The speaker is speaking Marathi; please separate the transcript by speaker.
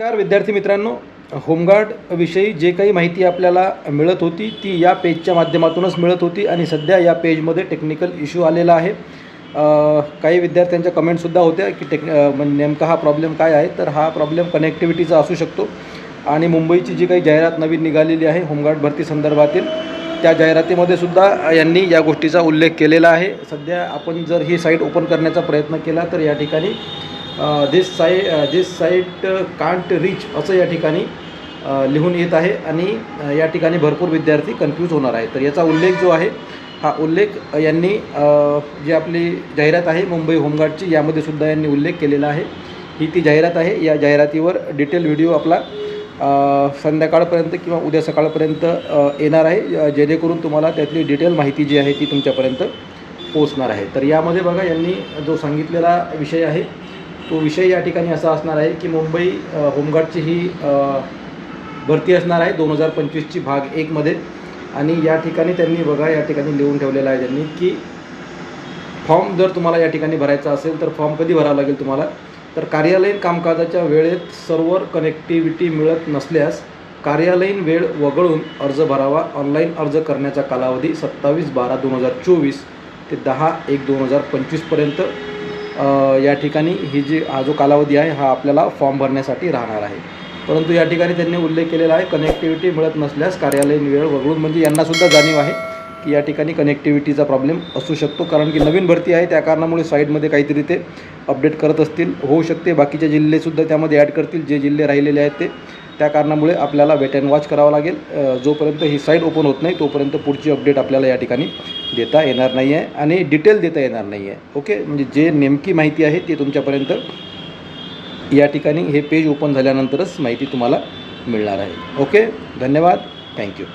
Speaker 1: नमस्कार विद्यार्थी मित्रांनो. होमगार्ड विषयी जे काही माहिती आपल्याला मिळत होती ती या पेजच्या माध्यमातूनच मिळत होती आणि सध्या या पेजमध्ये टेक्निकल इश्यू आलेला आहे. काही विद्यार्थ्यांच्या कमेंटसुद्धा होत्या की टेक् नेमका हा प्रॉब्लेम काय आहे? तर हा प्रॉब्लेम कनेक्टिव्हिटीचा असू शकतो. आणि मुंबईची जी काही जाहिरात नवीन निघालेली आहे होमगार्ड भरती संदर्भातील त्या जाहिरातीमध्ये सुद्धा यांनी या गोष्टीचा उल्लेख केलेला आहे. सध्या आपण जर ही साईट ओपन करण्याचा प्रयत्न केला तर या ठिकाणी दिस साई दिस साईट कांट रीच असं या ठिकाणी लिहून येत आहे आणि या ठिकाणी भरपूर विद्यार्थी कन्फ्यूज होणार आहे तर याचा उल्लेख जो आहे हा उल्लेख यांनी जी आपली जाहिरात आहे मुंबई होमगार्डची यामध्ये सुद्धा यांनी उल्लेख केलेला आहे. ही ती जाहिरात आहे. या जाहिरातीवर डिटेल व्हिडिओ आपला संध्याकाळपर्यंत किंवा उद्या सकाळपर्यंत येणार आहे. जेणेकरून तुम्हाला त्यातली डिटेल माहिती जी आहे ती तुमच्यापर्यंत पोचणार आहे. तर यामध्ये बघा यांनी जो सांगितलेला विषय आहे तो विषय या ठिकाणी असा असणार आहे की मुंबई होमगार्डची ही भरती असणार आहे दोन हजार पंचवीसची भाग एकमध्ये आणि या ठिकाणी त्यांनी बघा या ठिकाणी लिहून ठेवलेला आहे त्यांनी की फॉर्म जर तुम्हाला या ठिकाणी भरायचा असेल तर फॉर्म कधी भरावा लागेल तुम्हाला? तर कार्यालयीन कामकाजाच्या वेळेत सर्व्हर कनेक्टिव्हिटी मिळत नसल्यास कार्यालयीन वेळ वगळून अर्ज भरावा. ऑनलाईन अर्ज करण्याचा कालावधी सत्तावीस बारा दोन हजार चोवीस ते दहा एक दोन हजार पंचवीसपर्यंत या ठिकाणी ही जी हा जो कालावधी आहे हा आपल्याला फॉर्म भरण्यासाठी राहणार आहे. परंतु या ठिकाणी त्यांनी उल्लेख केलेला आहे कनेक्टिव्हिटी मिळत नसल्यास कार्यालयीन वेळ वगळून म्हणजे यांनासुद्धा जाणीव आहे. की या ठिकाणी कनेक्टिव्हिटीचा प्रॉब्लेम असू शकतो. कारण की नवीन भरती आहे त्या कारणामुळे साईडमध्ये काहीतरी ते अपडेट करत असतील. होऊ शकते. बाकीचे जिल्हेसुद्धा त्यामध्ये ॲड करतील. जे जिल्हे राहिलेले आहेत ते. त्या कारणामुळे आपल्याला वेट अँड वॉच करावं लागेल. जोपर्यंत ही साईट ओपन होत नाही तोपर्यंत पुढची अपडेट आपल्याला या ठिकाणी देता येणार नाही आहे आणि डिटेल देता येणार नाही आहे ओके म्हणजे जे नेमकी माहिती आहे ती तुमच्यापर्यंत या ठिकाणी हे पेज ओपन झाल्यानंतरच माहिती तुम्हाला मिळणार आहे. ओके धन्यवाद. थँक्यू